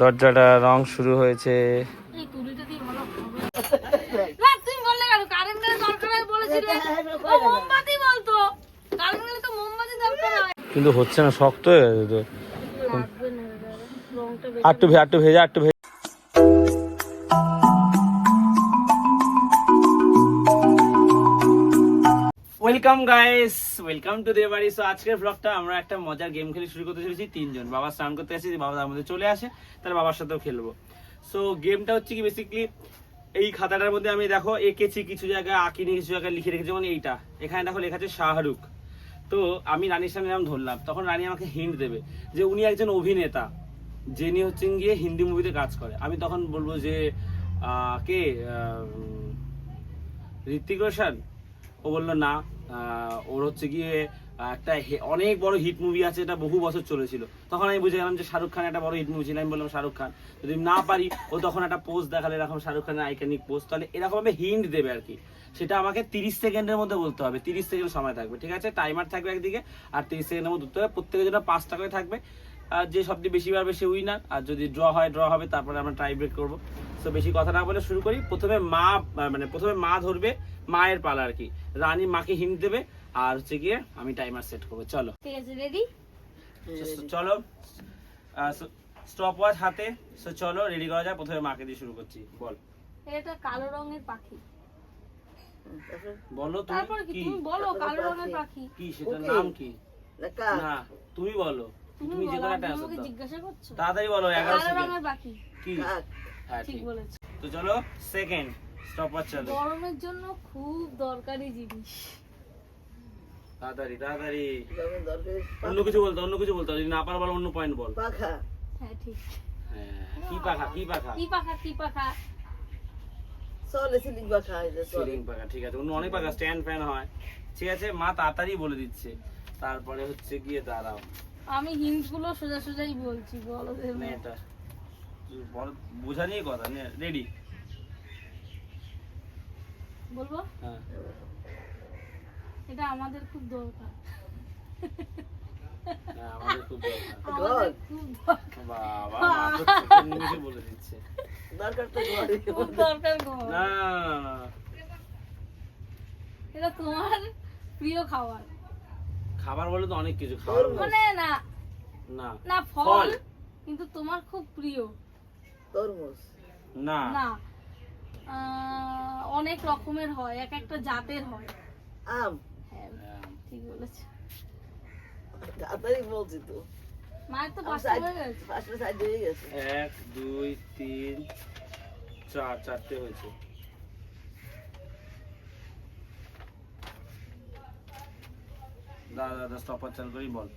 দরজাটা রং শুরু হয়েছে। কিন্তু হচ্ছে এই তুলিটা দিয়ে ভালো হবে না তুমি বললে গাইস ওয়েলকাম টু দেয়ার বাড়ি সো আজকের ব্লগটা আমরা একটা মজার গেম খেলে শুরু করতে চলেছি, তিনজন। বাবা স্নান করতে আসে, বাবা তার মধ্যে চলে আসে তাহলে বাবার সাথেও খেলব। সো গেমটা হচ্ছে কি বেসিক্যালি এই খাতাটার মধ্যে আমি দেখো, এঁকেছি কিছু জায়গায়, আঁকিনি কিছু জায়গায় লিখে রেখেছি, যেমন এইটা। এখানে দেখো লেখা আছে শাহরুখ। তো, আমি রানীর সামনে নাম ধরলাম। তখন রানী আমাকে হিন্ট দেবে যে উনি একজন অভিনেতা, যিনি হচ্ছেন গিয়ে হিন্দি মুভিতে কাজ করে। আমি তখন বলব যে কে? ঋত্বিক রোশন? ও বলল, না ওর হচ্ছে গিয়ে একটা অনেক বড় হিট মুভি আছে, এটা বহু বছর চলেছিল। তখন আমি বুঝে গেলাম যে শাহরুখ খান একটা বড় হিট মুভি ছিল। আমি বললাম, শাহরুখ খান, যদি না পারি, ও তখন একটা পোস্ট দেখালে, এরকম শাহরুখ খানের আইকনিক পোস্ট তাহলে এরকম ভাবে হিন্ট দেবে আর কি। সেটা আমাকে তিরিশ সেকেন্ডের মধ্যে বলতে হবে। তিরিশ সেকেন্ড সময় থাকবে, ঠিক আছে? টাইমার থাকবে একদিকে, আর তিরিশ সেকেন্ডের মধ্যে উঠতে হবে প্রত্যেকের জন্য পাঁচটা করে থাকবে। আর যে সবচেয়ে বেশি পারবে সে উইনার আর যদি ড্র হয় ড্র হবে, তারপরে আমরা টাই ব্রেক করব। তো বেশি কথা না বলে শুরু করি। প্রথমে মা মানে প্রথমে মা ধরবে মায়ের পালা আর কি। রানী মাকে হিন্ট দেবে আর হচ্ছে গিয়ে আমি টাইমার সেট করব। চলো। ঠিক আছে রেডি চলো। স্টপ ওয়াচ হাতে। চলো রেডি করা যায় প্রথমে মাকে দিয়ে শুরু করছি। বল। এটা কালো রঙের পাখি। বলো তুমি কি? তুমি বলো কালো রঙের পাখি। কি সেটার নাম কি? না তুমি বলো। তুমি যে কোনো একটা। জিজ্ঞাসা করছ? তাড়াতাড়ি বলো এগারো কালো সেকেন্ড রঙের পাখি। কি? হ্যাঁ ঠিক বলেছ। তো চলো সেকেন্ড গরমের জন্য খুব দরকারি জিনিস। তাড়াতাড়ি তাড়াতাড়ি। অন্য কিছু বলতো অন্য কিছু বলতো যদি না পারো বলো অন্য পয়েন্ট বল। পাখা। হ্যাঁ ঠিক। হ্যাঁ, কি পাখা কি পাখা? কি পাখা কি পাখা? চলে সিলিং পাখা এই যে চলে। সিলিং পাখা ঠিক আছে। অন্য অনেক পাখা স্ট্যান্ড ফ্যান হয়। ঠিক আছে মা তাড়াতাড়ি বলে দিচ্ছে। তারপরে হচ্ছে গিয়ে দাঁড়াও। আমি হিন্টগুলো সোজা সোজাই বলছি বলো এটা। বোঝা নিয়ে কথা রেডি বলব? হ্যাঁ। এটা আমাদের খুব দরকার। আমাদের খুব দরকার। আমাদের খুব দরকার। বাবা মা তো চোখের নিমেষে বলে দিচ্ছে। দরকার তো ঘরে দরকার গো। না না, না, না, না। এটা তোমার প্রিয় খাবার। খাবার বলে তো অনেক কিছু খাবার মানে না না না ফল। কিন্তু তোমার খুব প্রিয়। তরমুজ। না। না। অনেক রকমের হয় এক একটা জাতের হয়। আম। হ্যাঁ ঠিক বলেছে। তাড়াতাড়ি বলছি তো। মায়ের তো আমার পাঁচটা হয়ে গেছে। পাঁচটা সাইড হয়ে গেছে। এক দুই তিন চার চারটে হয়েছে। দাদা দাদা স্টপার চাল করি বল।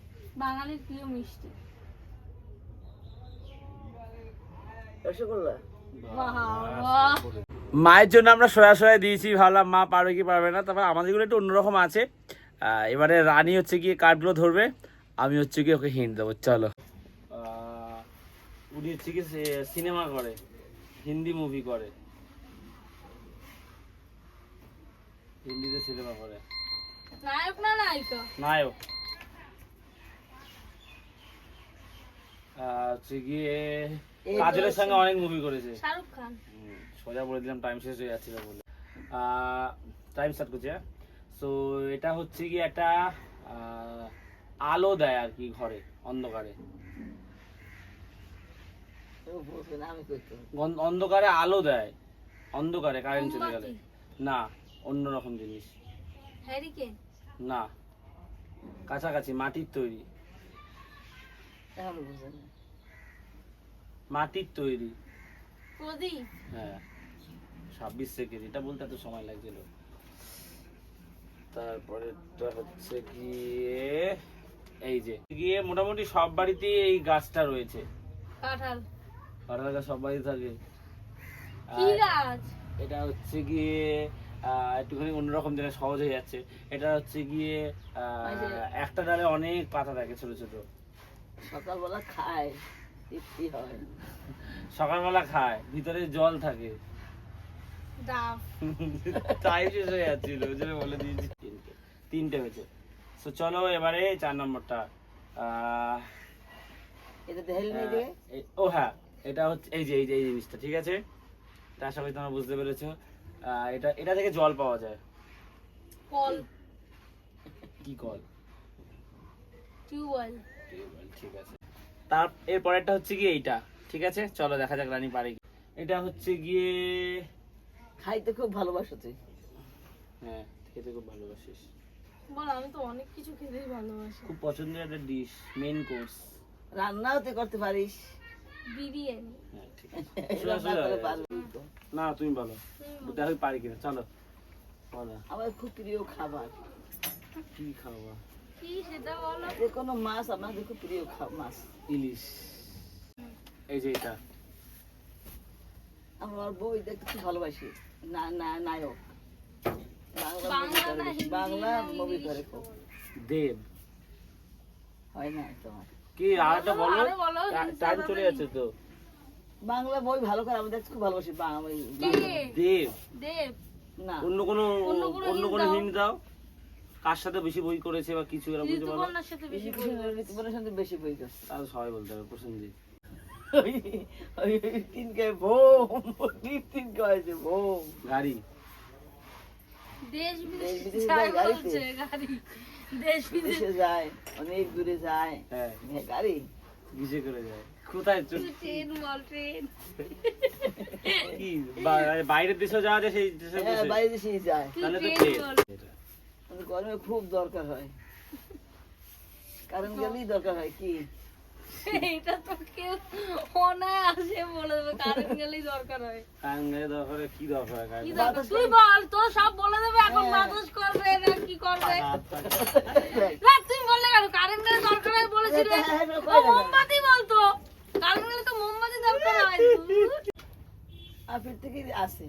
বাঙালির প্রিয় মিষ্টি। রসগোল্লা। বাহ বাহ মায়ের জন্য আমরা সয়া সয়া দিয়েছি ভাবলাম মা পারবে কি পারবে না তারপর আমাদেরগুলো একটু অন্যরকম আছে। আহ, এবারে রানী হচ্ছে গিয়ে কার্ডগুলো ধরবে আমি হচ্ছে গিয়ে ওকে হিন্ট দেবো চলো। উনি হচ্ছে কি সিনেমা করে হিন্দি মুভি করে। হিন্দিতে সিনেমা করে। নায়ক না নায়িকা? নায়ক। হচ্ছে গিয়ে কাজলের সঙ্গে অনেক মুভি করেছে। শাহরুখ খান। সোজা বলে দিলাম টাইম শেষ হয়ে যাচ্ছিল বলে। টাইম স্টার্ট করছি হ্যাঁ? সো এটা হচ্ছে কি একটা আলো দেয় আর কি ঘরে অন্ধকারে। অন্ধকারে আলো দেয় অন্ধকারে কারেন্ট চলে গেলে। না অন্য রকম জিনিস। না কাছাকাছি মাটির তৈরি। মাটির তৈরি। প্রদীপ? হ্যাঁ ছাব্বিশ সেকেন্ড এটা বলতে এত সময় লাগছিল। তারপরে হচ্ছে গিয়ে এই যে গিয়ে মোটামুটি সব বাড়িতেই এই গাছটা রয়েছে। কাঁঠাল। কাঁঠাল গাছ সব বাড়িতে থাকে। কি গাছ? এটা হচ্ছে গিয়ে একটুখানি অন্যরকম যেটা সহজ হয়ে যাচ্ছে। এটা হচ্ছে গিয়ে আহ, একটা ডালে অনেক পাতা থাকে ছোট ছোট। সকালবেলা খায়। তৃপ্তি হয়। সকালবেলা খায় ভিতরে জল থাকে। টাইম শেষ হয়ে যাচ্ছিল ওই জন্য বলে দিয়েছি। তিনটে তিনটে হয়েছে তো চলো এবারে চার নম্বরটা। ও হ্যাঁ এটা হচ্ছে এই যে এই যে এই জিনিসটা ঠিক আছে? এটা আশা করি তোমরা বুঝতে পেরেছ। এটা এটা থেকে জল পাওয়া যায়। কল। কি কল? টিউবওয়েল ঠিক আছে। তার এর পরেরটা হচ্ছে গিয়ে এইটা ঠিক আছে? চলো দেখা যাক রানী পারে এটা হচ্ছে গিয়ে খাইতে খুব ভালোবাসো তুই। হ্যাঁ খেতে খুব ভালোবাসিস। বল আমি তো অনেক কিছু খেতেই ভালোবাসি। খুব পছন্দের একটা ডিশ মেইন কোর্স রান্নাও তুই করতে পারিস। বিরিয়ানি। হ্যাঁ। না তুমি বলো। দেখো পারি কিনা? চলো। বলো। আমার খুব প্রিয় খাবার। কি বলো যে কোনো মাছ আমাদের খুব প্রিয় মাছ। ইলিশ। এই যে এটা। আমার বই দেখতে খুব ভালোবাসি। না না নায়ক। বাংলা বাংলা movie করে না বেশি। হিন্দি বাংলা না মুভি করে খুব। দেব। হয় না তোমার? কি আর বলো টাইম চলে যাচ্ছে তো। বাংলা বই ভালো করে আমি দেখতে খুব ভালোবাসি বাংলা বই। দেব। দেব। না। অন্য কোনো অন্য কোনো কোনো দাও। কার সাথে বেশি বই করেছে বা কিছু এরকম বলো ঋতুপর্ণার সাথে বেশি ঋতুপর্ণার বই করছে। তাহলে সবাই বলতে হবে প্রসেনজিৎ। ওই ওই তিনকে তিনকে হয়েছে বোম। গাড়ি। দেশ বিদেশ যায় যায় বলছে, গাড়ি। দেশ বিদেশ দেশে যায় অনেক দূরে যায়। হ্যাঁ। গাড়ি। কিসে করে যায়। কোথায় ট্রেন বল ট্রেন। কি বাইরের দেশেও যাওয়া যায় সেই দেশে হ্যাঁ বাইরে দেশে যায়। তাহলে তো ট্রেন গরমে খুব দরকার হয়। কারণ গেলেই দরকার হয় কি? এটা তো কেউ অনায় আসে বলে দেবে কারেন্ট গেলেই দরকার হয়। কান গায়ে দরকার কি দরকার হয় কি দরকার? তুই বল তো সব বলে দেবে এখন বাতাস করবে না কি করবে? না তুমি বললে কেন? কারেন্ট গেলে দরকার হয় বলেছিলে। ও মোমবাতি বলতো। কারেন্ট গেলে তো মোমবাতি দরকার হয়। আপের থেকে আছে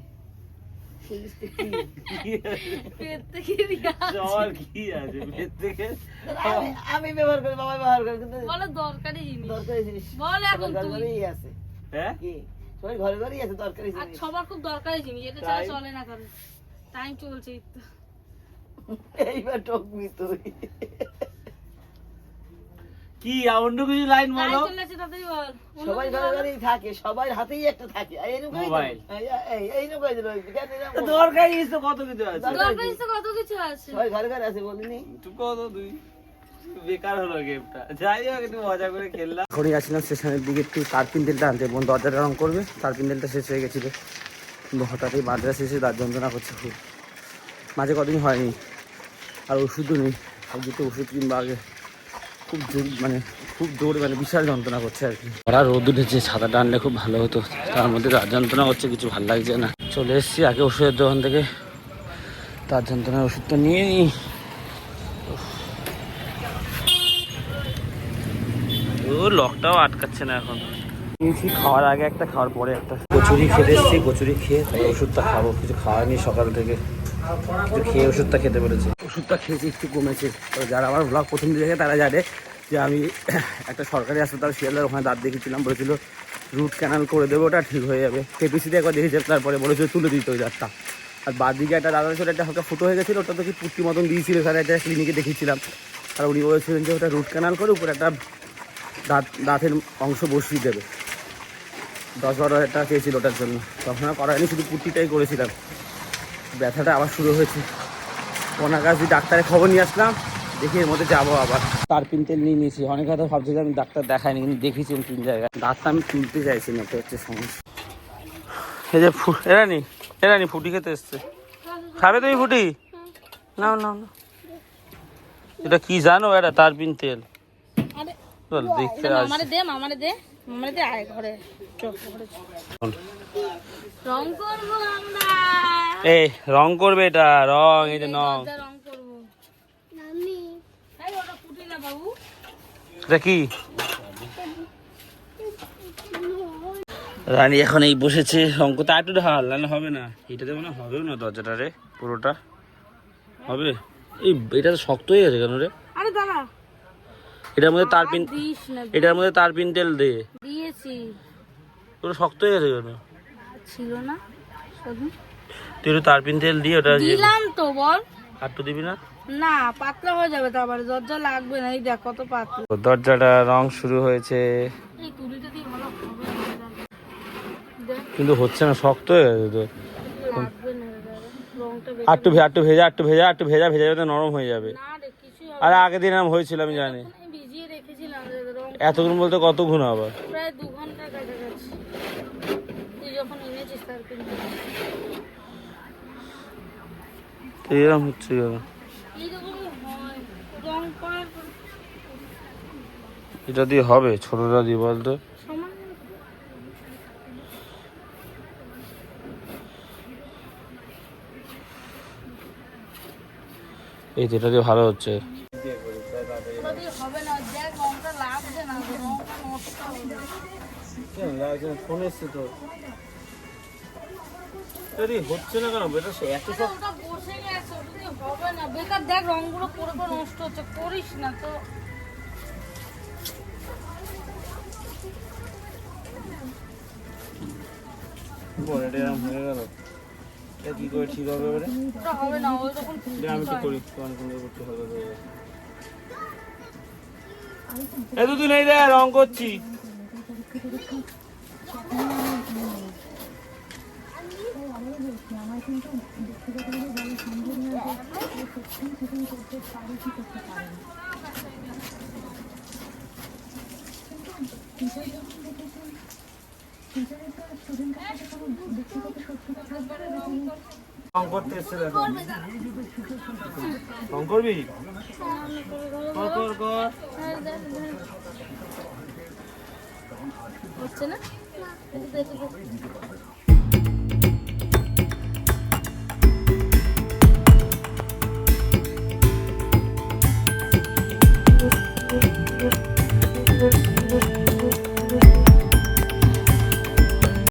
আমি আমি ব্যবহার করি বাবা ব্যবহার করে কিন্তু বলে দরকারি জিনিস। দরকারি জিনিস। বল এখন ঘরে তুই ঘরেই আছে। হ্যাঁ? কি? সবাই ঘরে ঘরেই আছে দরকারি জিনিস। সবার খুব দরকারি জিনিস এটা ছাড়া চলে না কারণ টাইম চলছে এই তো। এইবার টকবি তুই। কি অন্য কিছু লাইন বলো? সবাই ঘরে থাকে সবার হাতেই একটা থাকে আর এই নৌকাই মোবাইল। এই এই নৌকাই দিল কেন এরকম করো? দরকারি তো কত কিছু আছে? দরকার দরকারি কত কিছু আছে। সবাই ঘরে ঘরে আছে বলিনি? তুই কত তুই বেকার হলো গেমটা যাই হোক একটু মজা করে খেললাম। গেছিলাম স্টেশনের দিকে একটু তার আনতে বোন দরজাটা রং করবে? তার পিন্ডেলটা শেষ হয়ে গেছিল। কিন্তু হঠাৎই বাজরা শেষে দাঁত যন্ত্রণা করছে। খুব মাঝে কদিন হয়নি আর ওষুধও নেই। আর দুটো ওষুধ কিনবো আগে। খুব জোর মানে খুব জোর মানে বিশাল যন্ত্রণা করছে আর কি। ওরা রোদ উঠেছে ছাতাটা আনলে খুব ভালো হতো। তার মধ্যে দাঁত যন্ত্রণা করছে কিছু ভালো লাগছে না। চলে এসেছি আগে ওষুধের দোকান থেকে। তার যন্ত্রণার ওষুধটা নিয়ে নিই। ও, লকটাও আটকাচ্ছে না এখন। খাওয়ার আগে একটা, খাওয়ার পরে একটা। কচুরি খেতে এসেছি, কচুরি খেয়ে ওষুধটা খাব। কিছু খাওয়া নেই সকাল থেকে। কিছু খেয়ে ওষুধটা খেতে পেরেছি। ওষুধটা খেয়েছি, একটু কমেছে। যারা আমার ব্লগ প্রথম দেখে তারা জানে যে আমি একটা সরকারি হাসপাতাল, শিয়ালদার ওখানে দাঁত দেখেছিলাম বলেছিল রুট ক্যানাল করে দেবো, ওটা ঠিক হয়ে যাবে। কেপিসিতে একবার দেখেছি, তারপরে বলেছিল তুলে দিতে ওই দাঁতটা। আর বাদ দিকে একটা দাদা ছিল একটা হালকা ফুটো হয়ে গেছিল, ওটা তো কি পুট্টি মতন দিয়েছিল এখানে একটা ক্লিনিকে দেখিয়েছিলাম। আর উনি বলেছিলেন যে ওটা রুট ক্যানাল করে উপরে একটা দাঁত, দাঁতের অংশ বসিয়ে দেবে। দশ বারো হাজার টাকা চেয়েছিল ওটার জন্য। তখন আর করা হয়নি, শুধু পুট্টিটাই করেছিলাম। ব্যথাটা আবার শুরু হয়েছে। ওনার কাছে ডাক্তারের খবর নিয়ে আসলাম। দেখি এর মধ্যে যাব আবার। তার পিন তেল নিয়ে নিয়েছি। অনেক হয়তো ভাবছে যে আমি ডাক্তার দেখাইনি কিন্তু দেখেছি আমি তিন জায়গায়। দাঁতটা আমি তুলতে চাইছি না এটা হচ্ছে সমস্যা। এই যে এরা নি এরা নি ফুটি খেতে এসছে। খাবে তুমি ফুটি? নাও নাও না এটা কি জানো এটা তার পিন তেল? আরে চল দেখতে এটা রং করব আমরা। এই রং করবে এটা রং এই যে নং রং করব। নানি এই ওটা ফুটি না বাবু? এটা কি? রানী এখন এই বসেছে রং করতে আর একটু ঢাল নাহলে হবে না। এটাতে মনে হবেও না দরজাটা রে পুরোটা। হবে? এই এটা তো শক্ত হয়ে গেছে কেন রে? আরে দাঁড়া। এটার মধ্যে তার পিন এটার মধ্যে তার পিন তেল দে। দিয়েছি। পুরো শক্ত হয়ে গেছে কেন? ছিল না শুধু। তুই একটু তার পিন তেল দিয়ে ওটা দিলাম তো বল। একটু দিবি না? না পাতলা হয়ে যাবে তো আবার দরজা লাগবে না এই দেখ কত পাতলা। দরজাটা রং শুরু হয়েছে। এই তুলিটা দিয়ে ভালো হবে। না। দেখ। কিন্তু হচ্ছে না শক্ত হয়ে গেছে তো। আর একটু ভেজা একটু ভেজা একটু ভেজা ভেজা যাবে নরম হয়ে যাবে। আরে আগের দিন আমি হয়েছিল আমি জানি। এতক্ষণ বলতে কত গুণ আবার? প্রায় দু ঘণ্টার কাছাকাছি তুই যখন এনেছিস তার কিন্তু এরকম হচ্ছে এটা দিয়ে হবে ছোটটা দিয়ে বলতো। এই এটা দিয়ে ভালো হচ্ছে। ফোন এসছে তো। হচ্ছে না কেন? এটা এত আরে ওটা বসে গেছে ওটা দিয়ে হবে না বেকার দেখ রংগুলো পরে পরে নষ্ট হচ্ছে করিস না তো। এটা এরকম হয়ে গেল। এটা কি করে ঠিক হবে এবারে হবে না ওই রকম আমি করি কোনো করতে হবে এ দুদিন এই দেখ রং করছি। রং করতে এসছে রং করবি? কর কর কর। হচ্ছে না।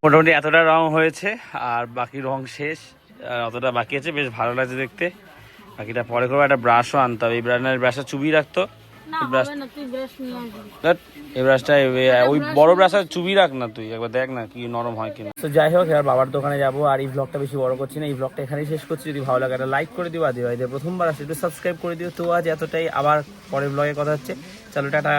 মোটামুটি এতটা রং হয়েছে আর বাকি রং শেষ আর অতটা বাকি আছে বেশ ভালো লাগছে দেখতে। বাকিটা পরে করব একটা ব্রাশও আনতে হবে। এই ব্রাশের ব্রাশটা চুবিয়ে রাখতো না ব্রাশ হবে না তুই ব্রাশ নিয়ে আসবি। ধ্যাৎ, এই ব্রাশটা ওই বড় ব্রাশটা চুবি রাখ না তুই একবার দেখ না কি নরম হয় কিনা। তো যাই হোক এবার বাবার দোকানে যাব আর এই ব্লগটা বেশি বড় করছি না এই ব্লগটা এখানেই শেষ করছি। যদি ভালো লাগে একটা লাইক করে দিও আর দিও প্রথমবার আসলে একটু সাবস্ক্রাইব করে দিও। তো আজ এতটাই আবার পরের ব্লগে কথা হচ্ছে। চলো টাটা।